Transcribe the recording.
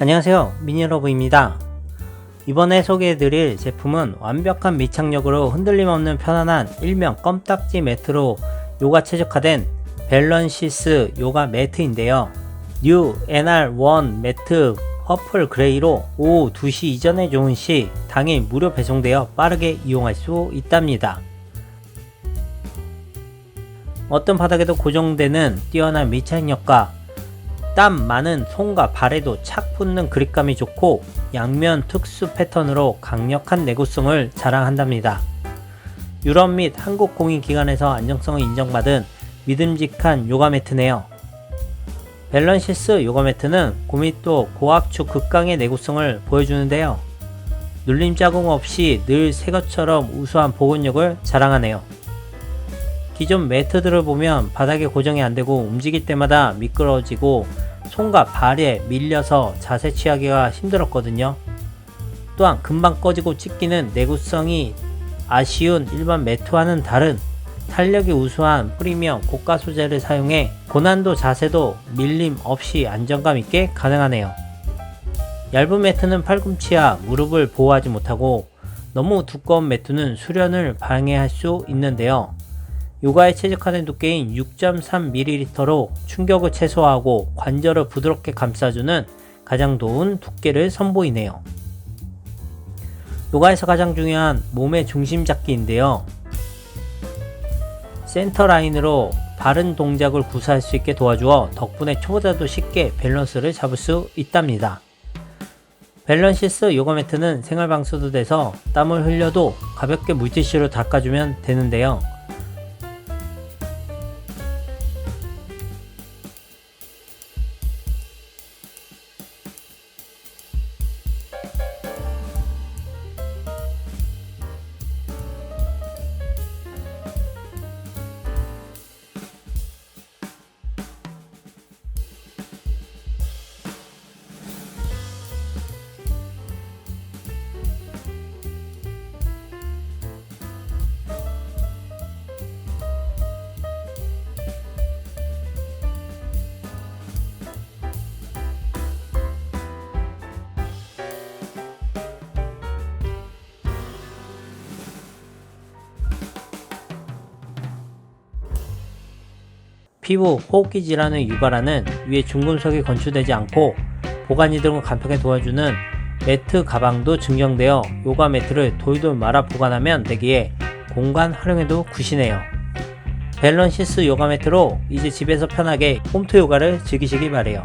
안녕하세요. 미니러브입니다. 이번에 소개해드릴 제품은 완벽한 밀착력으로 흔들림 없는 편안한 일명 껌딱지 매트로 요가 최적화된 밸런시스 요가 매트인데요. 뉴 NR1 매트 퍼플 그레이로 오후 2시 이전에 좋은 시 당일 무료 배송되어 빠르게 이용할 수 있답니다. 어떤 바닥에도 고정되는 뛰어난 밀착력과 땀 많은 손과 발에도 착 붙는 그립감이 좋고 양면 특수 패턴으로 강력한 내구성을 자랑한답니다. 유럽 및 한국 공인기관에서 안정성을 인정받은 믿음직한 요가 매트네요. 밸런시스 요가 매트는 고密도 고압축 극강의 내구성을 보여주는데요. 눌림 자국 없이 늘 새 것처럼 우수한 보건력을 자랑하네요. 기존 매트들을 보면 바닥에 고정이 안되고 움직일 때마다 미끄러지고 손과 발에 밀려서 자세 취하기가 힘들었거든요. 또한 금방 꺼지고 찢기는 내구성이 아쉬운 일반 매트와는 다른 탄력이 우수한 프리미엄 고가 소재를 사용해 고난도 자세도 밀림 없이 안정감 있게 가능하네요. 얇은 매트는 팔꿈치와 무릎을 보호하지 못하고 너무 두꺼운 매트는 수련을 방해할 수 있는데요. 요가에 최적화된 두께인 6.3ml로 충격을 최소화하고 관절을 부드럽게 감싸주는 가장 좋은 두께를 선보이네요. 요가에서 가장 중요한 몸의 중심 잡기인데요. 센터 라인으로 바른 동작을 구사할 수 있게 도와주어 덕분에 초보자도 쉽게 밸런스를 잡을 수 있답니다. 밸런시스 요가 매트는 생활 방수도 돼서 땀을 흘려도 가볍게 물티슈로 닦아주면 되는데요. 피부 호흡기 질환을 유발하는 위에 중금속이 건축되지 않고 보관 이동을 간편하게 도와주는 매트 가방도 증정되어 요가 매트를 돌돌 말아 보관하면 되기에 공간 활용에도 굿이네요. 밸런시스 요가 매트로 이제 집에서 편하게 홈트 요가를 즐기시기 바래요.